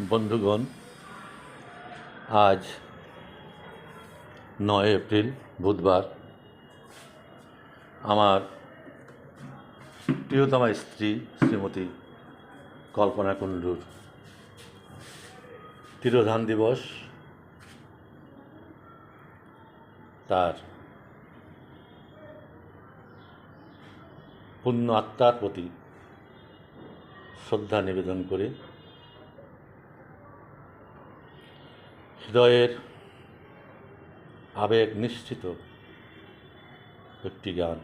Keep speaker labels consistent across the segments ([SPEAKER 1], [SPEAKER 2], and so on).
[SPEAKER 1] বন্ধুগণ, আজ নয় এপ্রিল, বুধবার। আমার প্রিয়তমা স্ত্রী শ্রীমতী কল্পনা কুণ্ডুর তিরোধান দিবস, তার পুণ্য আত্মার প্রতি শ্রদ্ধা নিবেদন করে হৃদয়ের আবেগ নিশ্চিত একটি গান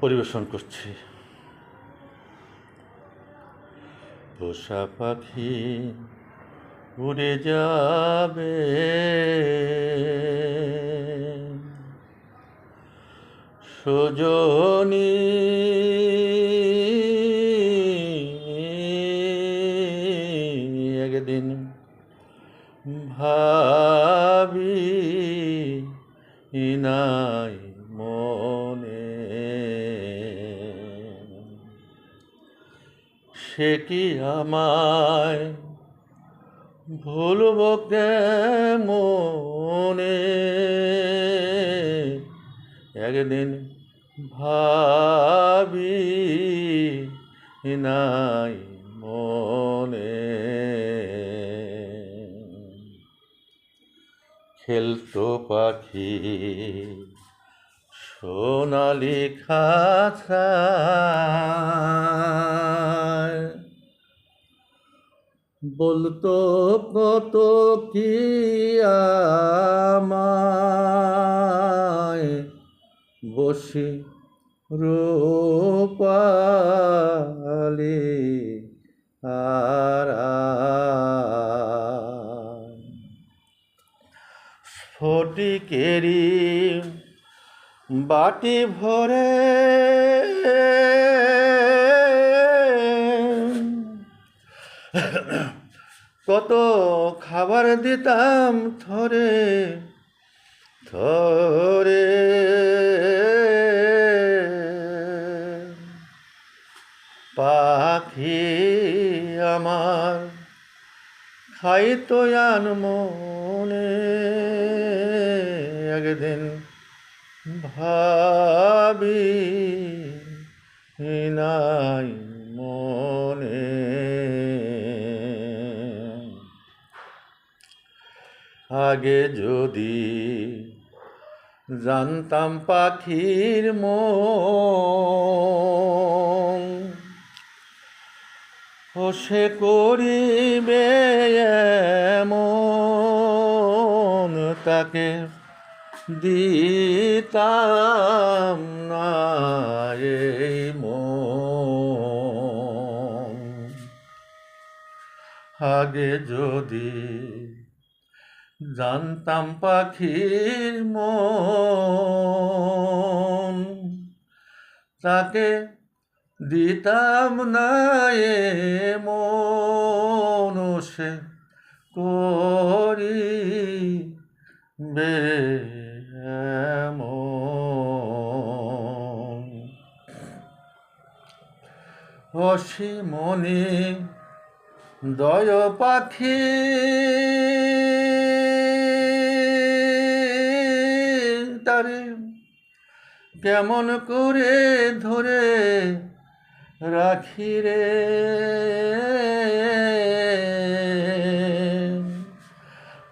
[SPEAKER 1] পরিবেশন করছি। পোষা পাখি উড়ে যাবে। সজনী নাই মনে। সে কি আমায় ভুলব মনে একদিন ভাবি নাই খেলতো পাখি। সোনালি খাঁচায়। বলতো কত কি আমায় বসে রূপালি আর স্ফটিকেরি বাটি ভরে কত খাবার দিতাম থরে থরে। পাখি আমার খাইতো আন মনে একদিন ভাবি নাই মনে। আগে যদি জানতাম পাখির মন ও সে করিবে এমন তাকে দিতাম না এই আগে যদি জানতাম পাখির মন, তাকে দিতাম না এ মন, সে করি বে অসীমনি দয় পাখি। তারে কেমন করে ধরে রাখি রে?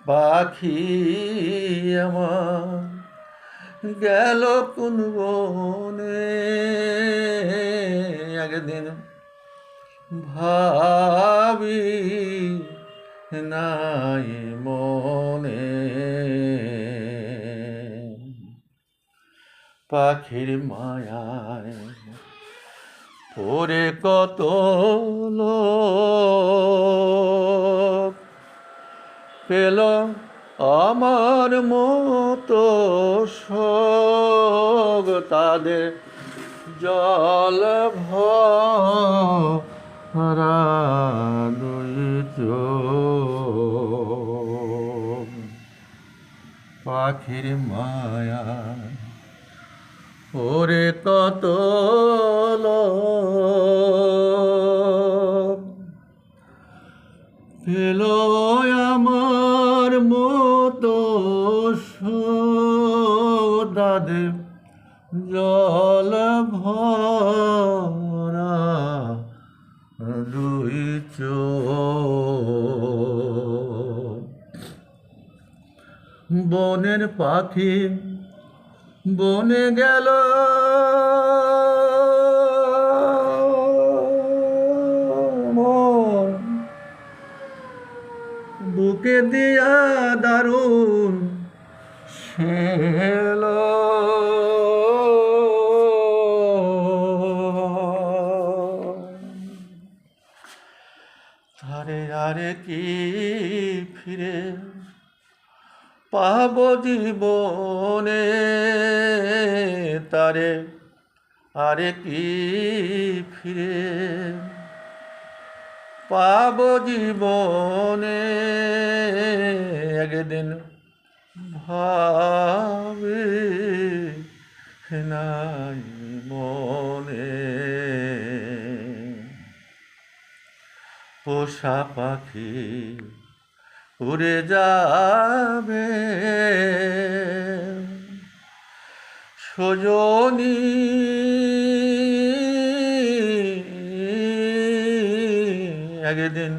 [SPEAKER 1] পাখি আমার গেল কোন ভাবি নাই মনে। পাখির মায়ায় পরে কত পেল আমার মতো শোক। তাদের জল দুই পাখির মায়া ওরে কত এলো আমার মতো দাদের জল ভরা। দুই বনের পাখি বনে গেল। বুকে দিয়া দারুণ আরে আরে কি ফিরে পাব জীবনে তারে আরে কি ফিরে পাব জীবনে একদিন ভাবে নাই পোষা পাখি উড়ে যাবে। সজনী একদিন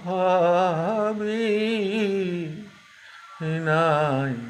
[SPEAKER 1] ভাবি নাই